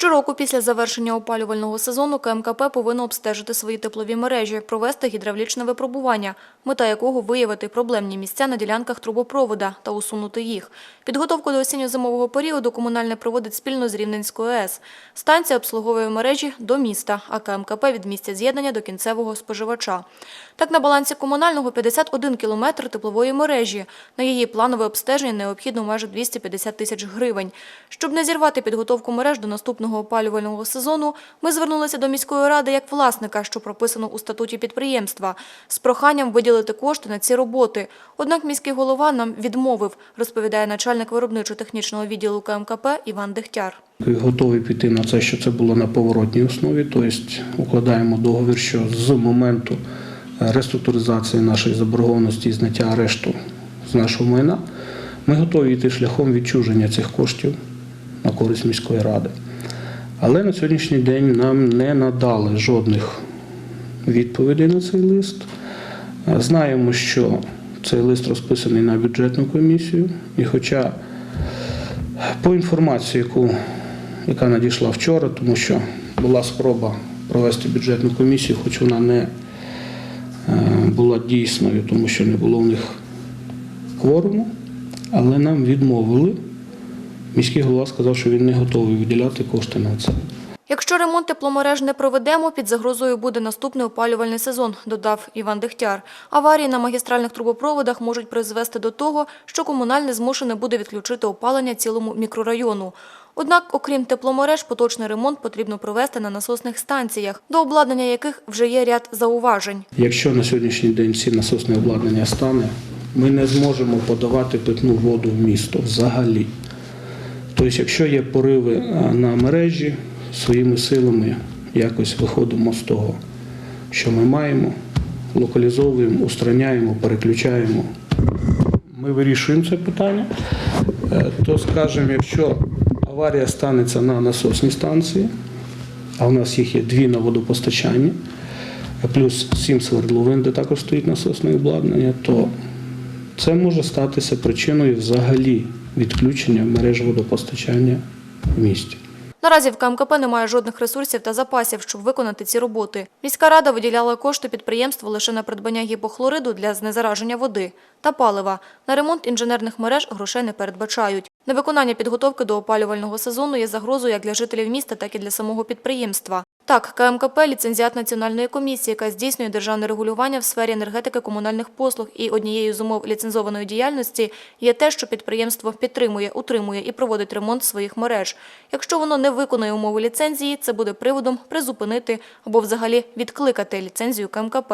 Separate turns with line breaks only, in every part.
Щороку після завершення опалювального сезону КМКП повинно обстежити свої теплові мережі, провести гідравлічне випробування, мета якого виявити проблемні місця на ділянках трубопровода та усунути їх. Підготовку до осінньо-зимового періоду комунальне проводить спільно з Рівненською АЕС. Станція обслуговує мережі до міста, а КМКП від місця з'єднання до кінцевого споживача. Так, на балансі комунального 51 кілометр теплової мережі. На її планове обстеження необхідно майже 250 тисяч гривень. Щоб не зірвати підготовку мереж до наступного опалювального сезону, ми звернулися до міської ради як власника, що прописано у статуті підприємства, з проханням виділити кошти на ці роботи. Однак міський голова нам відмовив, розповідає начальник виробничо-технічного відділу КМКП Іван Дегтяр.
Готові піти на це, що це було на поворотній основі, тобто укладаємо договір, що з моменту реструктуризації нашої заборгованості і зняття арешту з нашого майна, ми готові йти шляхом відчуження цих коштів на користь міської ради. Але на сьогоднішній день нам не надали жодних відповідей на цей лист. Е, Знаємо, що цей лист розписаний на бюджетну комісію, і хоча по інформації, яку, яка надійшла вчора, тому що була спроба провести бюджетну комісію, хоч вона не е, була дійсною, тому що не було в них кворуму, але нам відмовили. Міський голова сказав, що він не готовий виділяти кошти на це.
Якщо ремонт тепломереж не проведемо, під загрозою буде наступний опалювальний сезон, додав Іван Дегтяр. Аварії на магістральних трубопроводах можуть призвести до того, що комунальне змушене буде відключити опалення цілому мікрорайону. Однак, окрім тепломереж, поточний ремонт потрібно провести на насосних станціях, до обладнання яких вже є ряд зауважень.
Якщо на сьогоднішній день всі насосне обладнання стане, ми не зможемо подавати питну воду в місто взагалі. Тобто, якщо є пориви е, на мережі, своїми силами якось виходимо з того, що ми маємо, локалізовуємо, устраняємо, переключаємо. Ми вирішуємо це питання. Е, То, скажімо, якщо аварія станеться на насосній станції, а в нас їх є дві на водопостачанні, плюс сім свердловин, де також стоїть насосне обладнання, то це може статися причиною взагалі відключення мереж водопостачання в місті.
Наразі в КМКП немає жодних ресурсів та запасів, щоб виконати ці роботи. Міська рада виділяла кошти підприємству лише на придбання гіпохлориду для знезараження води та палива. На ремонт інженерних мереж грошей не передбачають. Невиконання підготовки до опалювального сезону є загрозою як для жителів міста, так і для самого підприємства. Так, КМКП – ліцензіат Національної комісії, яка здійснює державне регулювання в сфері енергетики комунальних послуг. І однією з умов ліцензованої діяльності є те, що підприємство підтримує, утримує і проводить ремонт своїх мереж. Якщо воно не виконує умови ліцензії, це буде приводом призупинити або взагалі відкликати ліцензію КМКП.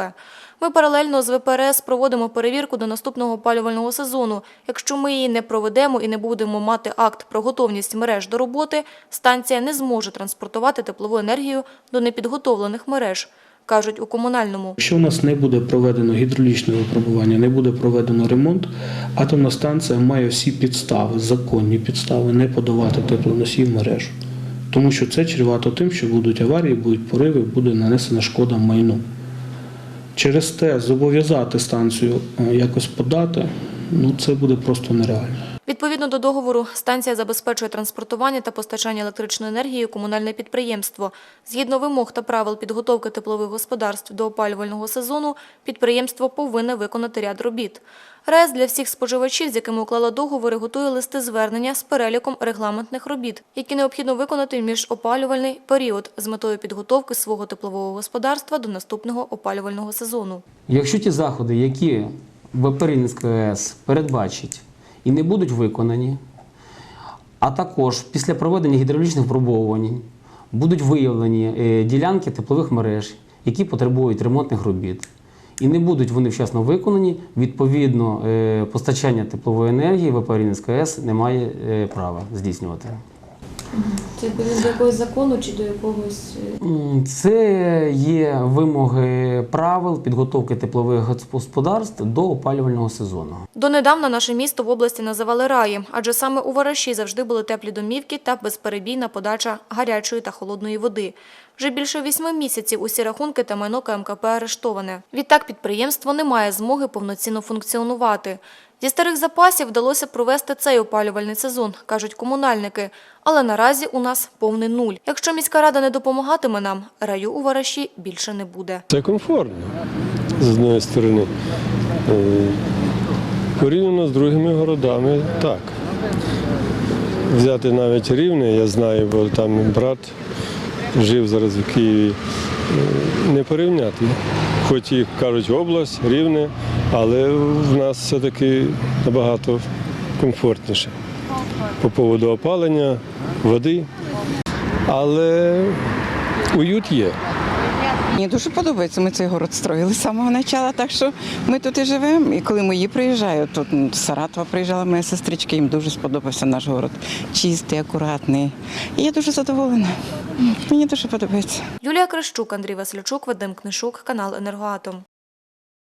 Ми паралельно з ВПРС проводимо перевірку до наступного опалювального сезону. Якщо ми її не проведемо і не будемо мати акт про готовність мереж до роботи, станція не зможе транспортувати теплову енергію до непідготовлених мереж, кажуть у комунальному.
Якщо у нас не буде проведено гідравлічне випробування, не буде проведено ремонт, атомна станція має всі підстави, законні підстави не подавати теплоносій мережу. Тому що це чревато тим, що будуть аварії, будуть пориви, буде нанесена шкода майну. Через те зобов'язати станцію е, якось подати, ну це буде просто нереально.
Відповідно до договору, станція забезпечує транспортування та постачання електричної енергії у комунальне підприємство. Згідно вимог та правил підготовки теплових господарств до опалювального сезону, підприємство повинне виконати ряд робіт. РЕС для всіх споживачів, з якими уклала договори, готує листи звернення з переліком регламентних робіт, які необхідно виконати в міжопалювальний період з метою підготовки свого теплового господарства до наступного опалювального сезону.
Якщо ті заходи, які ВП АЕС передбачить і не будуть виконані, а також після проведення гідравлічних випробовувань будуть виявлені е, ділянки теплових мереж, які потребують ремонтних робіт, і не будуть вони вчасно виконані, відповідно, е, постачання теплової енергії Рівненська АЕС не має е, права здійснювати.
Це до якогось закону чи до якогось
Це є вимоги правил підготовки теплових господарств до опалювального сезону.
Донедавна наше місто в області називали раєм, адже саме у Вараші завжди були теплі домівки та безперебійна подача гарячої та холодної води. Вже більше вісьми місяців усі рахунки та майно КМКП арештоване. Відтак підприємство не має змоги повноцінно функціонувати. Зі старих запасів вдалося провести цей опалювальний сезон, кажуть комунальники. Але наразі у нас повний нуль. Якщо міська рада не допомагатиме нам, раю у вараші більше не буде.
Це комфортно з однієї сторони. Е, Порівняно з другими городами, так. Взяти навіть рівне, я знаю, бо там брат жив зараз в Києві. Е, Не порівняти. Хоч і кажуть область, рівне, але в нас все-таки набагато комфортніше по поводу опалення, води. Але уют є.
Мені дуже подобається. Ми цей город строїли з самого початку, так що ми тут і живемо. І коли мої приїжджають, тут з Саратова приїжджала моя сестричка, їм дуже сподобався наш город. Чистий, акуратний. І я дуже задоволена. Мені дуже подобається.
Юлія Крищук, Андрій Васильчук, Вадим Книшук, канал Енергоатом.